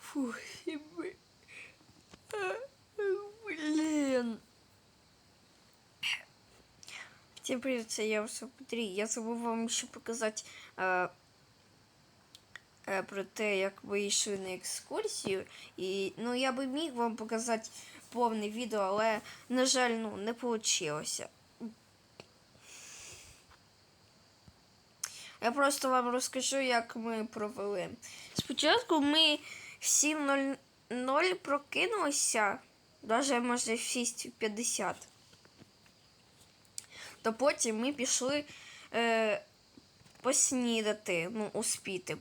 Фух, і ми- Е, Блін. Всем привет, я все Петрі. Я забув вам ще показати е, е, про те, як ми йшли на екскурсію. І ну я би міг вам показати повне відео, але, на жаль, ну, не вийшло. Я просто вам розкажу, як ми провели. Спочатку ми в 7.00 прокинулися, навіть може в 6.50. То потім ми пішли е, поснідати, ну, успіти.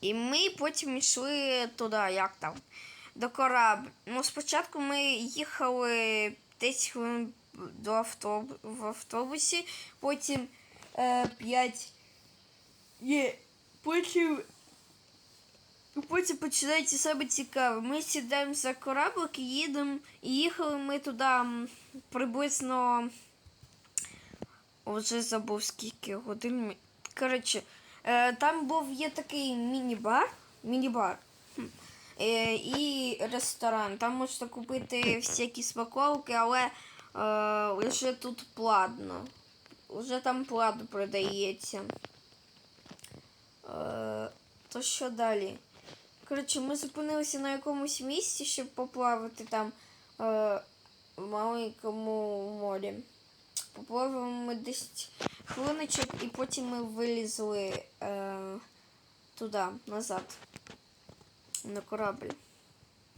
І ми потім йшли туди, як там, до корабля. Ну, спочатку ми їхали 10 хвилин до автобу... в автобусі, потім 5. Є, потім. Потім починається саме цікаве. Ми сідаємо за кораблик і їдемо. І їхали ми туди приблизно. Вже забув скільки годин. Коротше, е, там був є такий міні-бар. Міні-бар. Е, і ресторан. Там можна купити всякі смаколики, але е, вже тут платно. Уже там платно продається. Е, то що далі? Коротше, ми зупинилися на якомусь місці, щоб поплавати там е, в маленькому морі. Поплавали ми 10 хвилиночок і потім ми вилізли е, туди, назад, на корабль.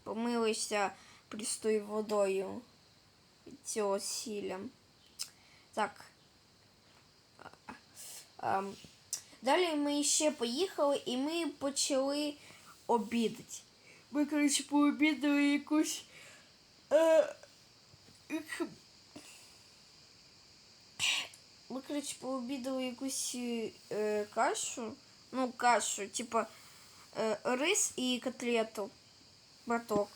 Помилися пристою водою цього сілля. Так. Далі ми ще поїхали і ми почали обідати. Ми, коротше, пообідали якусь. Е, ми, коротше, пообідали якусь е, кашу. Ну, кашу, типа е, рис і котлету. Браток.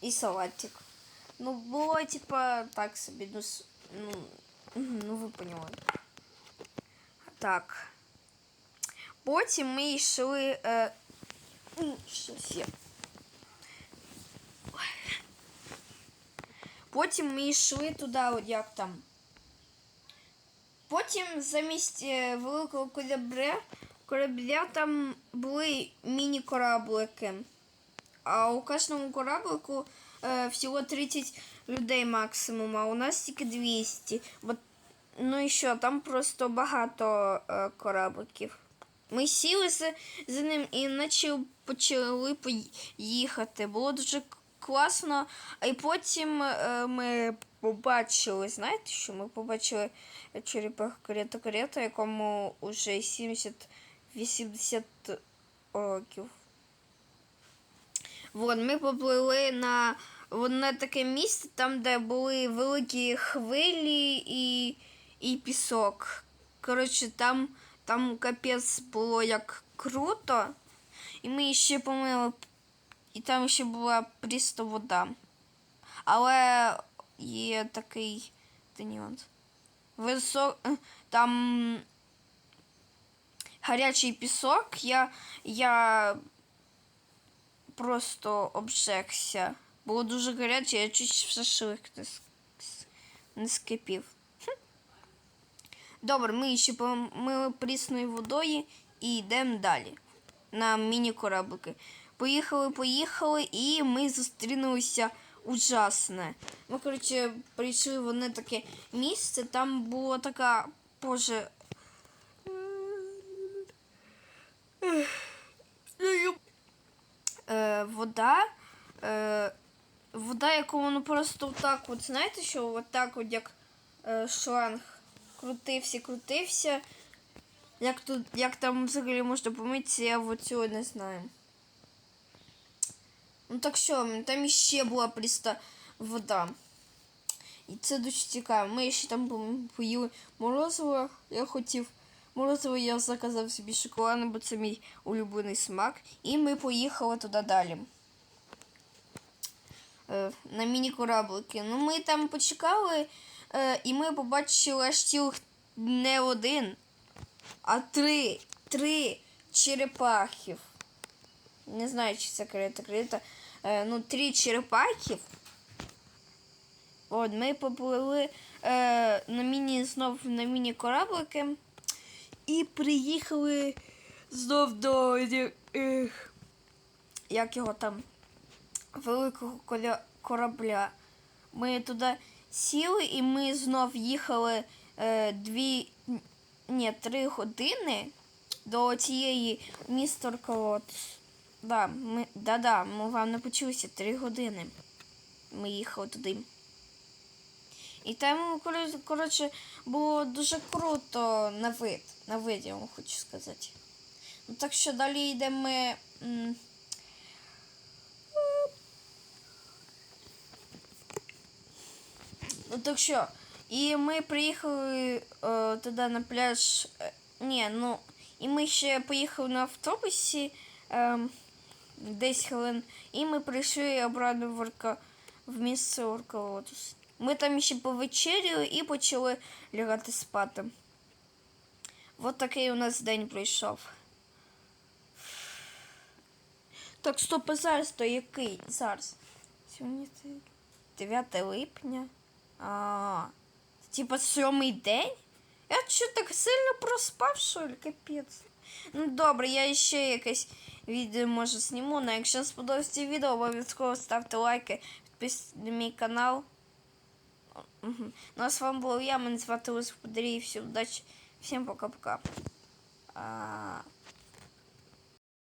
І салатик. Ну, було, типа, так собі, ну, ну, ну ви поняли. Так. Потім ми йшли. Е, щось є. Потім ми йшли туди, як там. Потім замість е, великого корабля, корабля там були міні-кораблики. А у кожному кораблику е, всього 30 людей максимум, а у нас тільки 200. От, ну і що, там просто багато е, корабликів. Ми сіли за, за ним і наче почали поїхати. Було дуже класно. А й потім е, ми побачили, знаєте, що ми побачили черепах карета карета, якому вже 70-80 років. Вон, ми поплили на одне таке місце, там, де були великі хвилі і, і пісок. Коротше, там, там капець було як круто. І ми ще помили, і там ще була просто вода. Але є такий та нюанс. Висок, е, там гарячий пісок, я, я просто обжегся. Було дуже гаряче, я чуть в шашлик не, с- с- не скипів. Добре, ми ще помили прісною водою і йдемо далі на міні-кораблики. Поїхали, поїхали, і ми зустрінулися ужасне. Ми, коротше, прийшли в одне таке місце, там була така, боже. Е, вода. Е, вода, яку воно просто так, от знаєте, що от так, от як е, шланг крутився, крутився. Як тут, як там взагалі можна помитися, я от цього не знаю. Ну так що, там іще була просто вода. І це дуже цікаво. Ми ще там по- поїли морозиво. Я хотів морозиво, я заказав собі шоколадне, бо це мій улюблений смак. І ми поїхали туди далі. Е, на міні-кораблики. Ну, ми там почекали, і ми побачили аж не один, а три, три черепахів. Не знаю, чи це крита, крита. Е, ну, три черепахів. От, ми попливли е, на міні знов на міні-кораблики і приїхали знов до е, е, як його там великого коля- корабля. Ми туди сіли і ми знов їхали е, дві, ні, три години до цієї містер Колот. Да, ми, да-да, ми вам не почулися три години. Ми їхали туди. І там, коротше, було дуже круто на вид. На вид, я вам хочу сказати. Ну, так що далі йдемо. Ну так що, і ми приїхали е, туди на пляж. Е, ні, ну, і ми ще поїхали на автобусі е, 10 хвилин, і ми прийшли обратно в, Орка, в місце Оркалотус. Ми там ще повечеряли і почали лягати спати. От такий у нас день пройшов. Так, стоп, а зараз то який? Зараз. Сьогодні 9 липня. А, типа сьомий день? Я що так сильно проспав, що ли? Капець. Ну добре, я ще якесь відео може зніму. але якщо сподобається це відео, обов'язково ставте лайки, підписуйтесь на мій канал. Угу. Ну а з вами був я, мене звати Лис Подарій. Всім удачі, всім пока-пока. А...